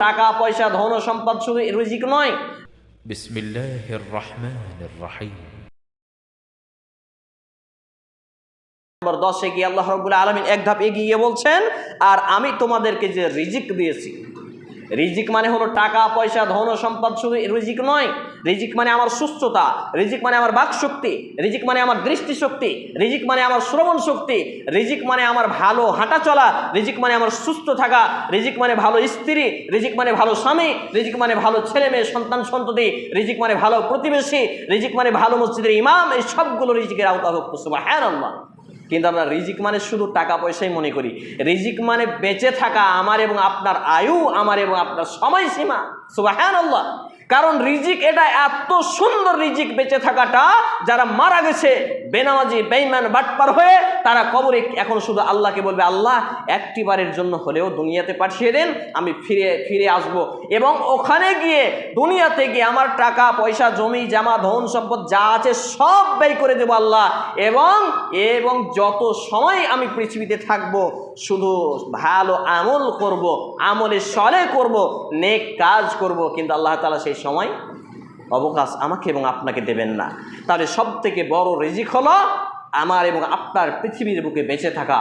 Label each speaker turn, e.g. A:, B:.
A: টাকা পয়সা ধন সম্পদ শুধু রিজিক নয়। বিসমিল্লাহির দশে গিয়ে আল্লাহ রবুল্লাহ আলমিন এক ধাপ এগিয়ে বলছেন আর আমি তোমাদেরকে যে রিজিক দিয়েছি রিজিক মানে হলো টাকা পয়সা ধন সম্পদ শুধু রিজিক নয় রিজিক মানে আমার সুস্থতা রিজিক মানে আমার বাক শক্তি রিজিক মানে আমার দৃষ্টিশক্তি রিজিক মানে আমার শ্রবণ শক্তি রিজিক মানে আমার ভালো হাঁটা চলা রিজিক মানে আমার সুস্থ থাকা রিজিক মানে ভালো স্ত্রী রিজিক মানে ভালো স্বামী রিজিক মানে ভালো ছেলে মেয়ে সন্তান সন্ততি রিজিক মানে ভালো প্রতিবেশী রিজিক মানে ভালো মসজিদের ইমাম এই সবগুলো রিজিকের আওতাভুক্ত হ্যাঁ আল্লাহ কিন্তু আমরা রিজিক মানে শুধু টাকা পয়সাই মনে করি। রিজিক মানে বেঁচে থাকা আমার এবং আপনার আয়ু, আমার এবং আপনার সময়সীমা। সুবাহান আল্লাহ কারণ রিজিক এটা এত সুন্দর রিজিক বেঁচে থাকাটা, যারা মারা গেছে, বেনামাজি বেইমান বাটপার হয়ে, তারা কবরে এখন শুধু আল্লাহকে বলবে, আল্লাহ একটি বারের জন্য হলেও দুনিয়াতে পাঠিয়ে দেন, আমি ফিরে ফিরে আসব। এবং ওখানে গিয়ে, দুনিয়াতে গিয়ে আমার টাকা, পয়সা, জমি, জামা, ধন সম্পদ যা আছে সব ব্যয় করে দেবো আল্লাহ। এবং এবং যত সময় আমি পৃথিবীতে থাকব, শুধু ভালো আমল করব, আমলে সলে করব, নেক কাজ করব, কিন্তু আল্লাহ তালা সেই সময় অবকাশ আমাকে এবং আপনাকে দেবেন না। তাহলে সব থেকে বড় রিজিক হলো আমার এবং আপনার পৃথিবীর বুকে বেঁচে থাকা।